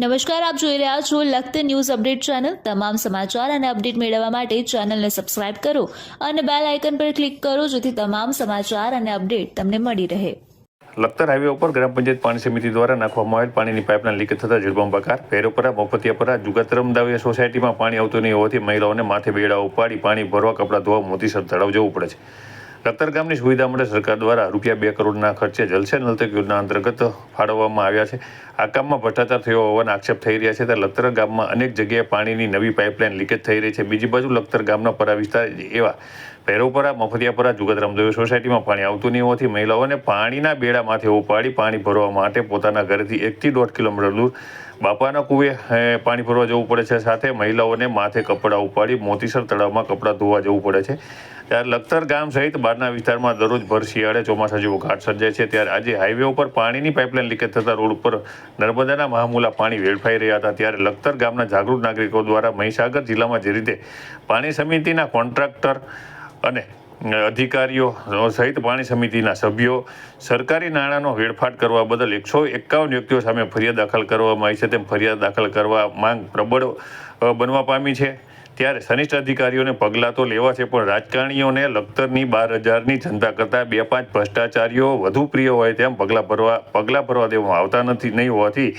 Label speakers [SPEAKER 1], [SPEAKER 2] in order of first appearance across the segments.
[SPEAKER 1] નમસ્કાર, આપ જોઈ રહ્યા છો લખત ન્યૂઝ અપડેટ ચેનલ. તમામ સમાચાર અને અપડેટ મેળવવા માટે ચેનલને સબસ્ક્રાઇબ કરો અને બેલ આઇકન પર ક્લિક કરો જેથી તમામ સમાચાર અને અપડેટ તમને મળી રહે.
[SPEAKER 2] લખતર હાઈવે ઉપર ગ્રામ પંચાયત પાણી સમિતિ દ્વારા નાખવામાં આવેલ પાણીની પાઇપના લીક થતાં જળબંબાકાર ભૈરવપરા મફતિયાપરા જુગાતરમ દાવિયા સોસાયટીમાં પાણી આવતું નહીં હોવાથી મહિલાઓને માથે બેડા ઉપાડી પાણી ભરવા, કપડાં ધોવા, મોતીસર તળાવ જવું પડે છે. લખતર ગામની સુવિધા માટે સરકાર દ્વારા રૂપિયા બે કરોડના ખર્ચે જલસે નલતક યોજના અંતર્ગત ફાળવવામાં આવ્યા છે. આ કામમાં ભ્રષ્ટાચાર થયો હોવાના આક્ષેપ થઈ રહ્યા છે ત્યારે લખતર ગામમાં અનેક જગ્યાએ પાણીની નવી પાઇપલાઇન લીકેજ થઈ રહી છે. બીજી બાજુ લખતર ગામના પરા વિસ્તાર એવા ભૈરવપરા મફતિયાપરા જુગતરામ દેવ સોસાયટીમાં પાણી આવતું નહીં હોવાથી મહિલાઓને પાણીના બેડા માથે ઉપાડી પાણી ભરવા માટે પોતાના ઘરેથી એકથી દોઢ કિલોમીટર દૂર બાપાના કુવે એ, પાણી ભરવા જવું પડે છે. સાથે મહિલાઓને માથે કપડાં ઉપાડી મોતીસર તળાવમાં કપડાં ધોવા જવું પડે છે. ત્યારે લખતર ગામ સહિત બહારના વિસ્તારમાં દરરોજ ભર શિયાળે ચોમાસા જેવો ઘાટ સર્જાય છે. ત્યારે આજે હાઈવે ઉપર પાણીની પાઇપલાઇન લીકેજ થતા રોડ ઉપર નર્મદાના મહામૂલા પાણી વેડફાઈ રહ્યા હતા. ત્યારે લખતર ગામના જાગૃત નાગરિકો દ્વારા મહીસાગર જિલ્લામાં જે રીતે પાણી સમિતિના કોન્ટ્રાક્ટર અને અધિકારીઓ સહિત પાણી સમિતિના સભ્યો સરકારી નાણાંનો વેડફાટ કરવા બદલ એકસો એકાવન વ્યક્તિઓ સામે ફરિયાદ દાખલ કરવામાં આવી છે. તેમ ફરિયાદ દાખલ કરવા માંગ પ્રબળ બનવા પામી છે. ત્યારે સનિષ્ઠ અધિકારીઓને પગલાં તો લેવા છે, પણ રાજકારણીઓને લખતરની બાર હજારની જનતા કરતાં બે પાંચ ભ્રષ્ટાચારીઓ વધુ પ્રિય હોય તેમ પગલાં ભરવા પગલાં ભરવા દેવામાં આવતા નથી, નહીં હોવાથી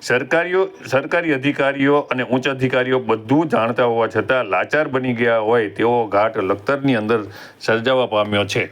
[SPEAKER 2] સરકારીઓ, સરકારી અધિકારીઓ અને ઉચ્ચ અધિકારીઓ બધું જાણતા હોવા છતાં લાચાર બની ગયા હોય તેવો ઘાટ લખતરની અંદર સર્જાવા પામ્યો છે.